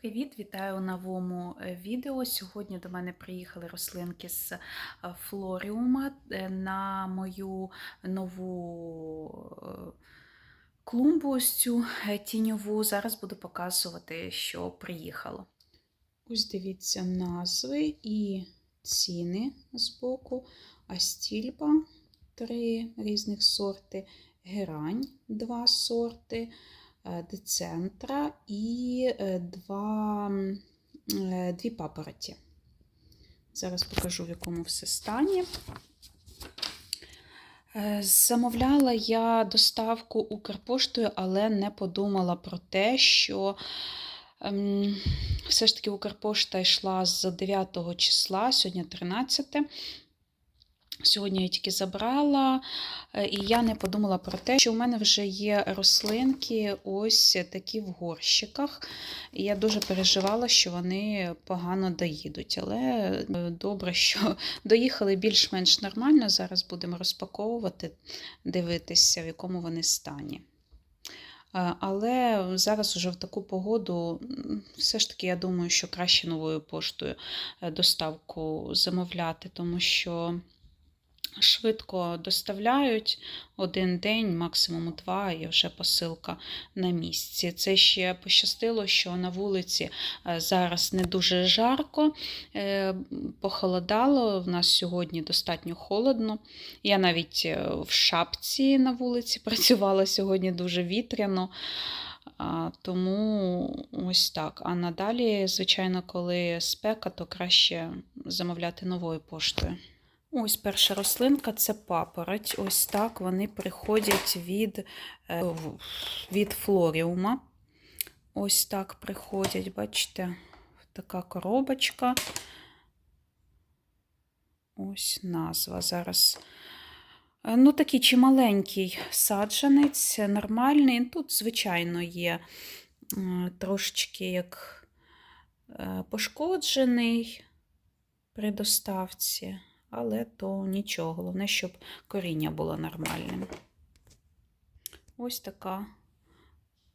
Привіт, вітаю у новому е, відео. Сьогодні до мене приїхали рослинки з е, флоріума е, на мою нову клумбу, ось цю тіньову. Зараз буду показувати, що приїхало. Ось дивіться назви і ціни збоку. Астільба три різних сорти, герань два сорти децентра і е, два, е, дві папороті. Зараз покажу, в якому все стані. Е, Замовляла я доставку Укрпоштою, але не подумала про те, що ем, все ж таки Укрпошта йшла з 9 числа, сьогодні 13. Сьогодні я тільки забрала, е, і я не подумала про те, що у мене вже є рослинки ось такі в горщиках. І я дуже переживала, що вони погано доїдуть. Але е, добре, що доїхали більш-менш нормально. Зараз будемо розпаковувати, дивитися, в якому вони стані. Е, Але зараз уже в таку погоду, все ж таки, я думаю, що краще новою поштою доставку замовляти, тому що швидко доставляють один день, максимум два, і вже посилка на місці. Це ще пощастило, що на вулиці е, зараз не дуже жарко, е, похолодало. В нас сьогодні достатньо холодно. Я навіть е, в шапці на вулиці працювала сьогодні дуже вітряно. Тому ось так. А надалі, звичайно, коли спека, то краще замовляти новою поштою. Ось перша рослинка це папороть. Ось так вони приходять від, е, від флоріума. Ось так приходять, бачите, така коробочка. Ось назва. Зараз. Е, Ну, такий чималенький саджанець, нормальний. Тут, звичайно, є трошечки як е, пошкоджений при доставці, але то нічого. Головне, щоб коріння було нормальним. Ось така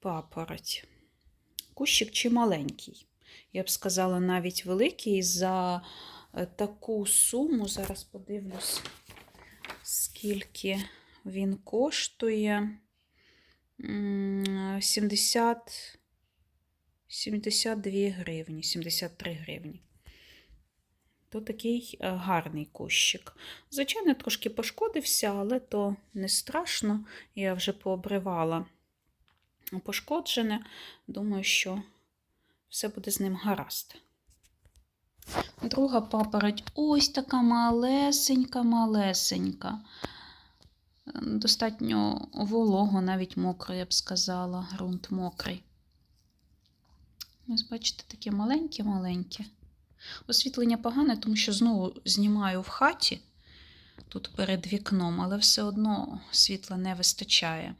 папороть. Кущик чималенький. Я б сказала, навіть великий за е, таку суму. Зараз подивлюсь, скільки він коштує. 70, 72 гривні, 73 гривні. То такий е, гарний кущик. Звичайно, трошки пошкодився, але то не страшно. Я вже пообривала пошкоджене. Думаю, що все буде з ним гаразд. Друга папороть ось така малесенька, малесенька. Достатньо волого, навіть мокро, я б сказала, ґрунт мокрий. Ось, бачите, таке маленьке-маленьке. Освітлення погане, тому що знову знімаю в хаті, тут перед вікном, але все одно світла не вистачає.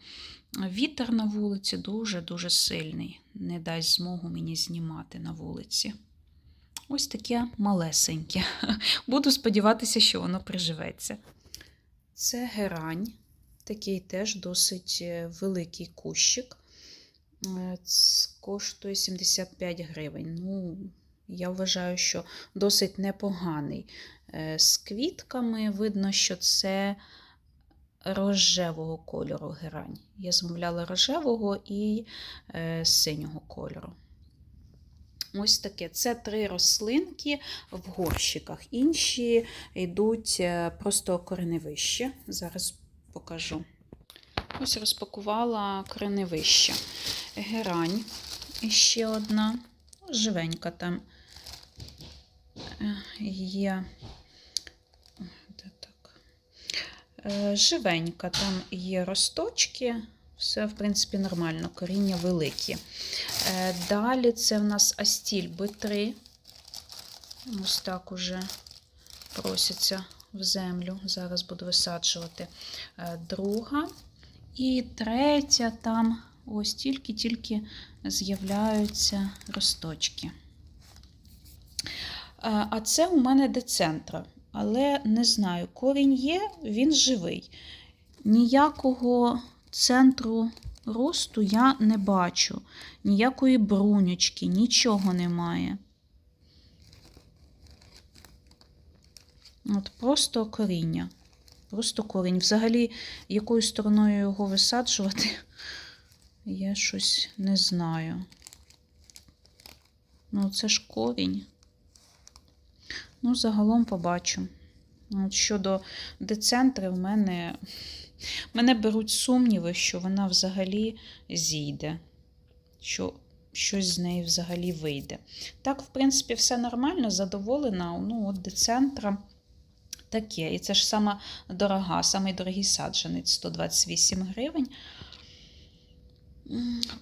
Вітер на вулиці дуже-дуже сильний. Не дасть змогу мені знімати на вулиці. Ось таке малесеньке. Буду сподіватися, що воно приживеться. Це герань, такий теж досить е, великий кущик. Е, Коштує 75 гривень. Ну, я вважаю, що досить непоганий. Е, З квітками видно, що це рожевого кольору герань. Я замовляла рожевого і е, синього кольору. Ось таке. Це три рослинки в горщиках. Інші йдуть е, просто кореневище. Зараз покажу. Ось розпакувала кореневище. Герань ще одна, живенька там є. Так? Е, Живенька, там є росточки, все, в принципі, нормально, коріння великі. Е, Далі це в нас астіль Б3. Ось так уже просяться в землю. Зараз буду висаджувати. Е, Друга. І третя там ось тільки-тільки з'являються росточки. Е, А це у мене децентра. Але не знаю, корінь є, він живий. Ніякого центру росту я не бачу. Ніякої брунючки, нічого немає. От просто коріння. Просто корінь. Взагалі, якою стороною його висаджувати, я щось не знаю. Ну, це ж корінь. Ну, загалом побачу. От щодо децентри, в мене, мене беруть сумніви, що вона взагалі зійде, що щось з неї взагалі вийде. Так, в принципі, все нормально, задоволена. Ну, от децентра таке. І це ж сама дорога, самий дорогий саджанець 128 гривень.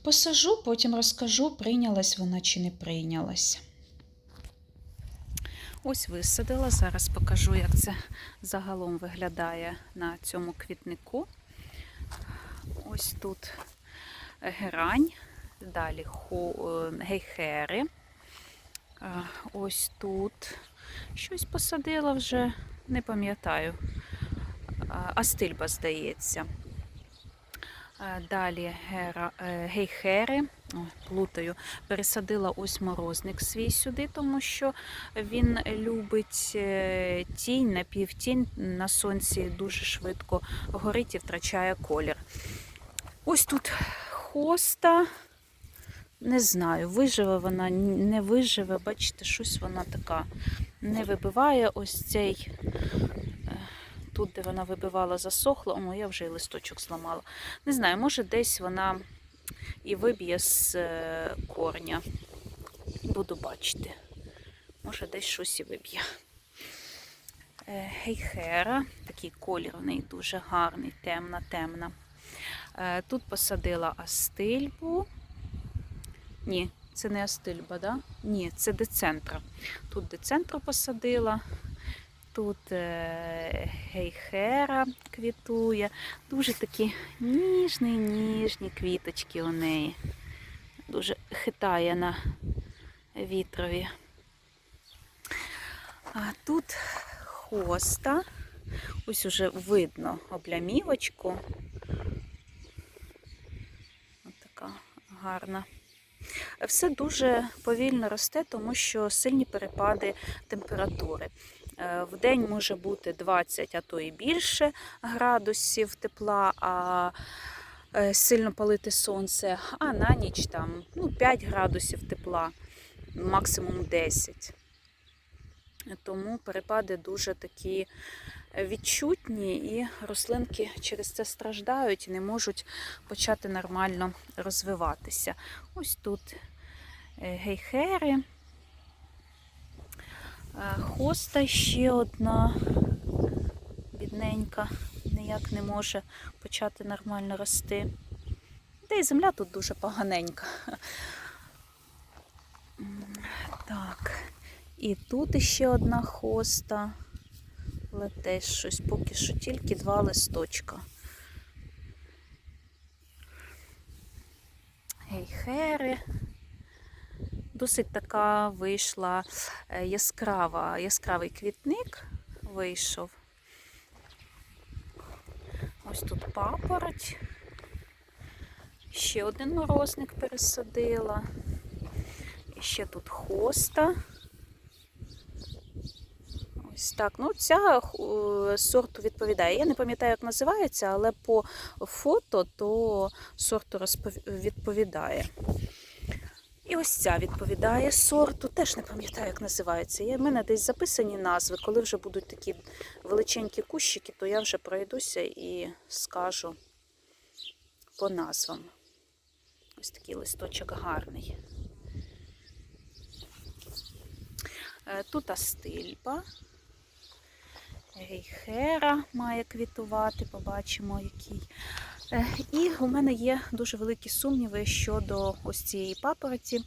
Посажу, потім розкажу, прийнялась вона чи не прийнялась. Ось висадила. Зараз покажу, як це загалом виглядає на цьому квітнику. Ось тут герань, далі е, гейхери. Е, Ось тут щось посадила вже, не пам'ятаю. А, Астильба, здається. Е, Далі е, гейхери, плутаю, пересадила ось морозник свій сюди, тому що він любить е, тінь, напівтінь на сонці дуже швидко горить і втрачає колір. Ось тут хоста. Не знаю, виживе вона, не виживе. Бачите, щось вона така не вибиває ось цей. е, Тут, де вона вибивала, засохла. О, я вже і листочок зламала. Не знаю, може десь вона і виб'є з е, корня. Буду бачити. Може, десь щось і виб'є. Е, Гейхера, такий колір дуже гарний, темна, темна. Е, Тут посадила астильбу. Ні, це не астильба, да? Ні, це децентра. Тут децентру посадила. Тут е, гейхера квітує. Дуже такі ніжні, ніжні квіточки у неї. Дуже хитає на вітрові. А тут хоста. Ось уже видно облямівочку. Ось така гарна. Все дуже повільно росте, тому що сильні перепади температури. Е, В день може бути 20, а то і більше градусів тепла, а е, сильно палити сонце, а на ніч там ну, 5 градусів тепла, максимум 10. Тому перепади дуже такі відчутні, і рослинки через це страждають і не можуть почати нормально розвиватися. Ось тут е, гейхери. Хоста ще одна бідненька, ніяк не може почати нормально рости. Та й земля тут дуже поганенька. Так, і тут іще одна хоста, але теж щось поки що тільки два листочка. Гейхери. Досить така вийшла е, яскрава, яскравий квітник вийшов. Ось тут папороть. Ще один морозник пересадила. І ще тут хоста. Ось так. Ну, ця е, сорту відповідає. Я не пам'ятаю, як називається, але по фото то сорту відповідає. Ось ця відповідає сорту. Теж не пам'ятаю, як називається. В мене десь записані назви. Коли вже будуть такі величенькі кущики, то я вже пройдуся і скажу по назвам. Ось такий листочок гарний. Е, Тут астильба. Гейхера має квітувати, побачимо який. Е, І у мене є дуже великі сумніви щодо ось цієї папороті,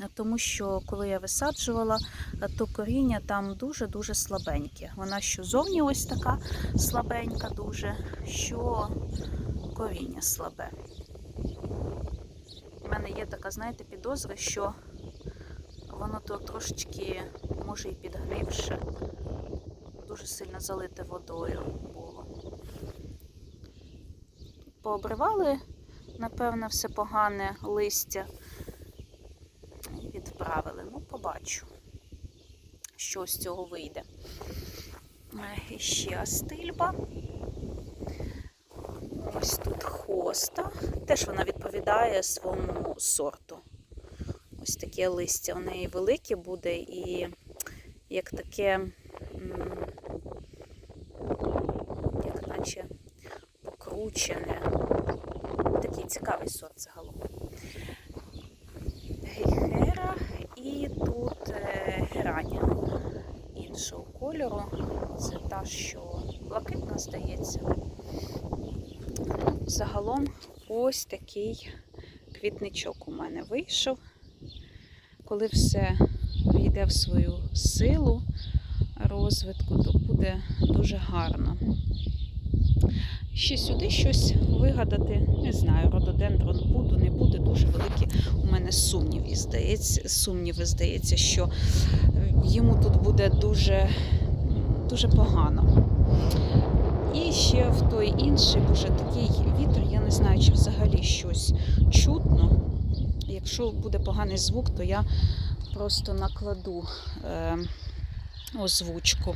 е, тому що коли я висаджувала, е, то коріння там дуже-дуже слабеньке. Вона що зовні ось така слабенька дуже, що коріння слабе. У мене є така, знаєте, підозра, що воно то трошечки може і підгнивше, дуже сильно залите водою. Пообривали, напевно, все погане листя відправили. Ну, побачу, що з цього вийде. Е, ще астильба. Ось тут хоста. Теж вона відповідає своєму сорту. Ось таке листя у неї велике буде і як таке, як наче покручене. Цікавий сорт загалом. Гейхера і тут е, гераня іншого кольору. Це та, що блакитна, здається. Загалом ось такий квітничок у мене вийшов. Коли все війде в свою силу розвитку, то буде дуже гарно. Ще сюди щось вигадати, не знаю, рододендрон буду, не буде. Дуже великі у мене сумніви, здається, сумніви, здається, що йому тут буде дуже, дуже погано. І ще в той інший, боже, такий вітер, я не знаю, чи взагалі щось чутно. Якщо буде поганий звук, то я просто накладу е, озвучку.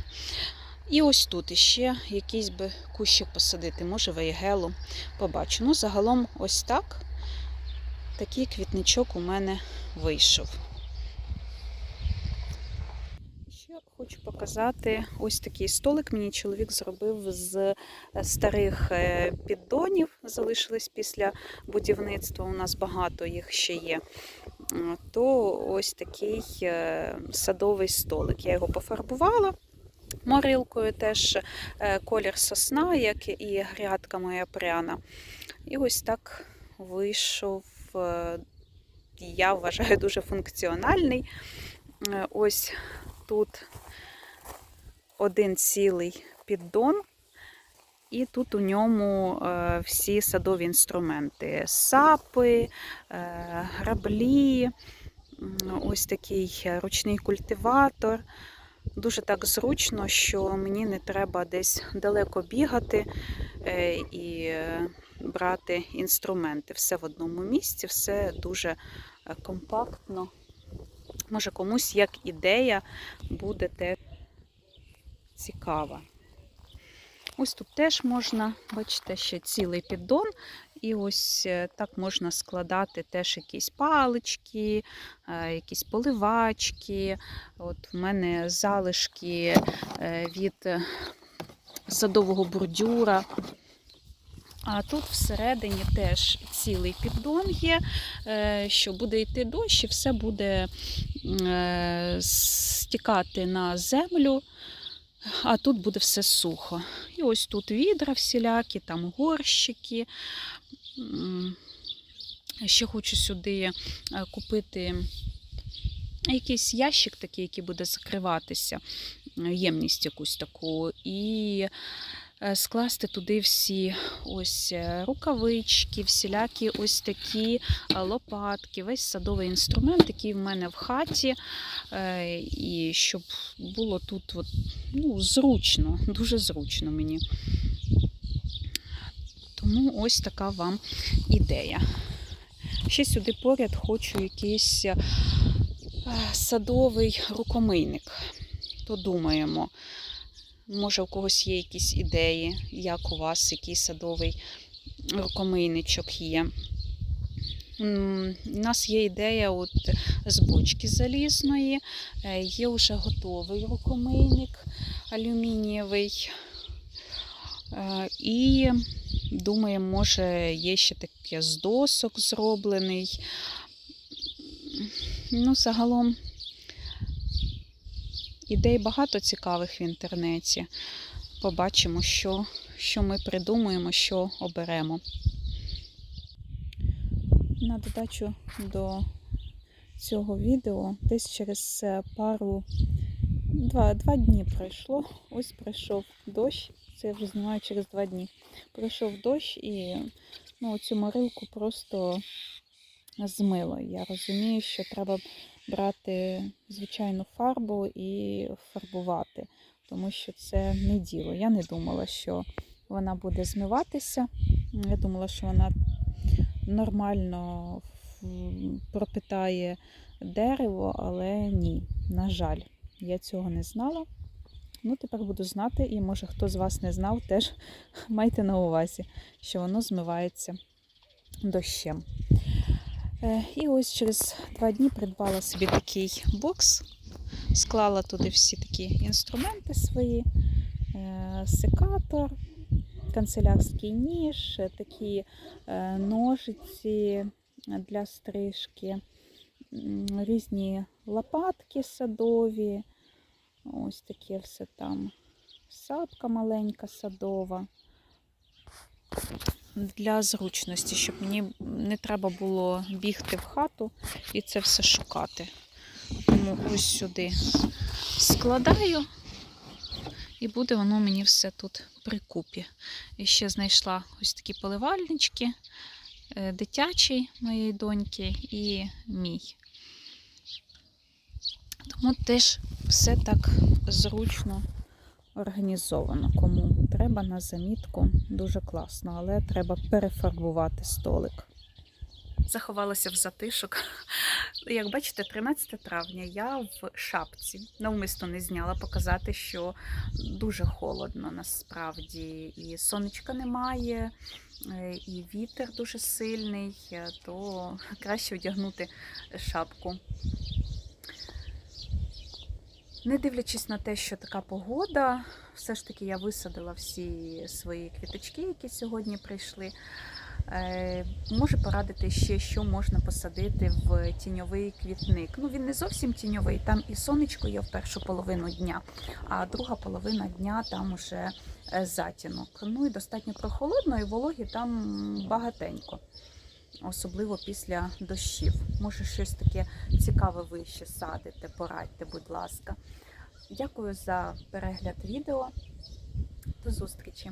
І ось тут іще якийсь би кущик посадити, може вейгелу, побачу. Ну, загалом ось так. Такий квітничок у мене вийшов. Ще хочу показати ось такий столик. Мені чоловік зробив з старих е, піддонів, залишились після будівництва. У нас багато їх ще є. Е, То ось такий е, садовий столик. Я його пофарбувала. Морилкою теж е, колір сосна, як і грядка моя пряна. І ось так вийшов, е, я вважаю, дуже функціональний. Е, Ось тут один цілий піддон, і тут у ньому всі садові інструменти: сапи, граблі, ось такий ручний культиватор. Дуже так зручно, що мені не треба десь далеко бігати е, і брати інструменти. Все в одному місці, все дуже е, компактно. Може, комусь як ідея буде те цікава. Ось тут теж можна, бачите, ще цілий піддон, і ось е, так можна складати теж якісь палички, е, якісь поливачки. От в мене залишки е, від садового бордюра. А тут всередині теж цілий піддон є, що буде йти дощ, і все буде стікати на землю, а тут буде все сухо. І ось тут відра всілякі, там горщики. Ще хочу сюди е, купити якийсь ящик такий, який буде закриватися, ємність якусь таку. І скласти туди всі ось е, рукавички, всілякі ось такі е, лопатки, весь садовий інструмент, який в мене в хаті. е, І щоб було тут от, ну, зручно, дуже зручно мені. Тому ось така вам ідея. Ще сюди поряд хочу якийсь е, садовий рукомийник. То думаємо, може у когось є якісь ідеї, як у вас який садовий рукомийничок є. У нас є ідея от з бочки залізної, е, є вже готовий рукомийник алюмінієвий. Е, І думаємо, може, є ще таке з досок зроблений. Ну, загалом ідей багато цікавих в інтернеті. Побачимо, що, що ми придумаємо, що оберемо. На додачу до цього відео десь через е, пару два, два дні пройшло. Ось пройшов дощ. Це я вже знімаю через два дні. Пройшов дощ і ну, цю морилку просто змило. Я розумію, що треба брати звичайну фарбу і фарбувати, тому що це не діло. Я не думала, що вона буде змиватися. Я думала, що вона нормально пропитає дерево, але ні, на жаль, я цього не знала. Ну, тепер буду знати, і може хто з вас не знав, теж майте на увазі, що воно змивається дощем. Е, І ось через два дні придбала собі такий бокс, склала туди всі такі інструменти свої, е, секатор, канцелярський ніж, такі е, ножиці для стрижки, різні лопатки садові, ось таке все там. Сапка маленька садова. Для зручності, щоб мені не треба було бігти в хату і це все шукати. Тому ось сюди складаю, і буде воно мені все тут при купі. І ще знайшла ось такі поливальнички, е, дитячий моєї доньки і мій. Тому теж все так зручно організовано. Кому треба на замітку, дуже класно, але треба перефарбувати столик. Заховалася в затишок. Як бачите, 13 травня я в шапці. Навмисно не зняла показати, що дуже холодно насправді. І сонечка немає, е, і вітер дуже сильний, е, то краще одягнути шапку. Не дивлячись на те, що така погода, все ж таки я висадила всі свої квіточки, які сьогодні прийшли. Е, Можу порадити ще, що можна посадити в тіньовий квітник. Ну, він не зовсім тіньовий, там і сонечко є в першу половину дня, а друга половина дня там уже е, затінок. Ну і достатньо прохолодно, і вологі там багатенько, особливо після дощів. Може, щось таке цікаве ви ще садите, порадьте, будь ласка. Дякую за перегляд відео. До зустрічі!